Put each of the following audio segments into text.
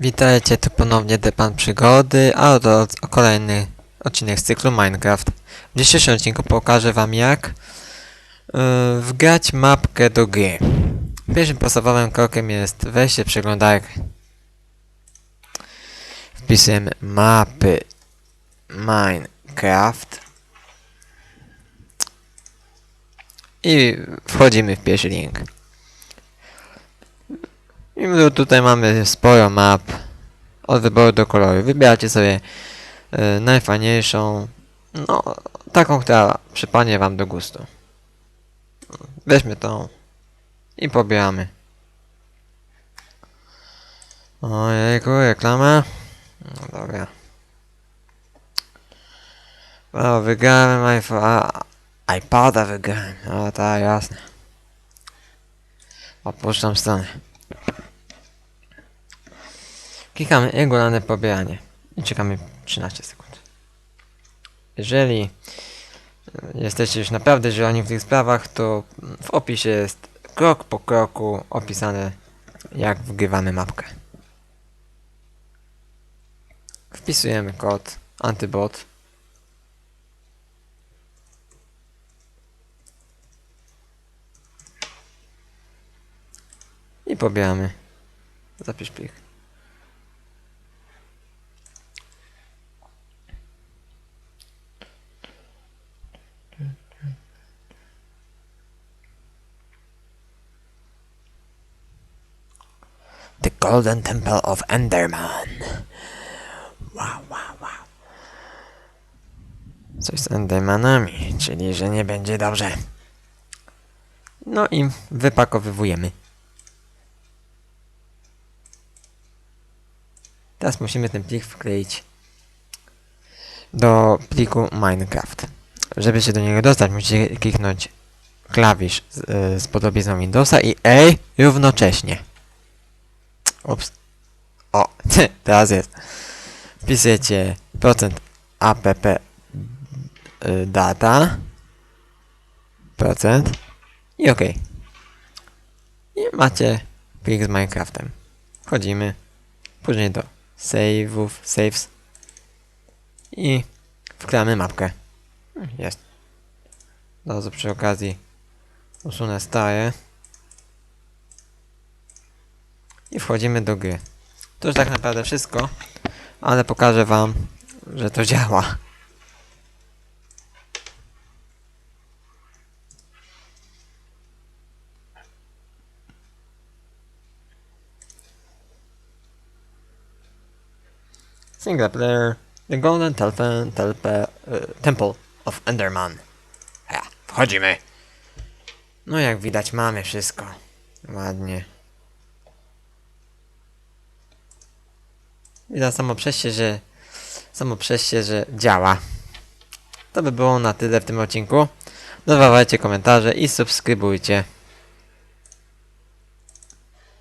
Witajcie, tu ponownie Depan Przygody, a oto kolejny odcinek z cyklu Minecraft. W dzisiejszym odcinku pokażę wam jak yy, wgrać mapkę do gry. Pierwszym podstawowym krokiem jest wejście w przeglądarkę. Wpisujemy mapy Minecraft i wchodzimy w pierwszy link. I tutaj mamy sporo map od wyboru do koloru. Wybieracie sobie y, najfajniejszą, no taką, która przypadnie wam do gustu. Weźmy tą i pobieramy. Ojejku, reklama. No dobra. O, wygrałem iPhone, a, iPada wygrałem. O, tak, jasne. Opuszczam stronę. Klikamy regularne pobieranie i czekamy 13 sekund. Jeżeli e, jesteście już naprawdę zieloni w tych sprawach, to w opisie jest krok po kroku opisane jak wgrywamy mapkę. Wpisujemy kod antybot. I pobieramy. Zapisz plik. The Golden Temple of Enderman. Wow, wow, wow. Coś z Endermanami, czyli że nie będzie dobrze. No i wypakowywujemy. Teraz musimy ten plik wkleić do pliku Minecraft. Żeby się do niego dostać, musicie kliknąć klawisz z, y, z podobizną Windowsa i A równocześnie. Ups. O, teraz jest. Wpisujecie procent app y, data procent i ok. I macie plik z Minecraftem. Wchodzimy. Później do save'ów, saves i wklejamy mapkę. Jest. Bardzo przy okazji usunę stare i wchodzimy do gry. To już tak naprawdę wszystko, ale pokażę wam, że to działa. Single player, The Golden Telpe, telpe, y, Temple of Enderman. Ja, wchodzimy. No jak widać mamy wszystko. Ładnie. Widać samo przejście, że samo przejście, że działa. To by było na tyle w tym odcinku. Dodawajcie komentarze i subskrybujcie.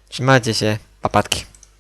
Trzymajcie się, papatki.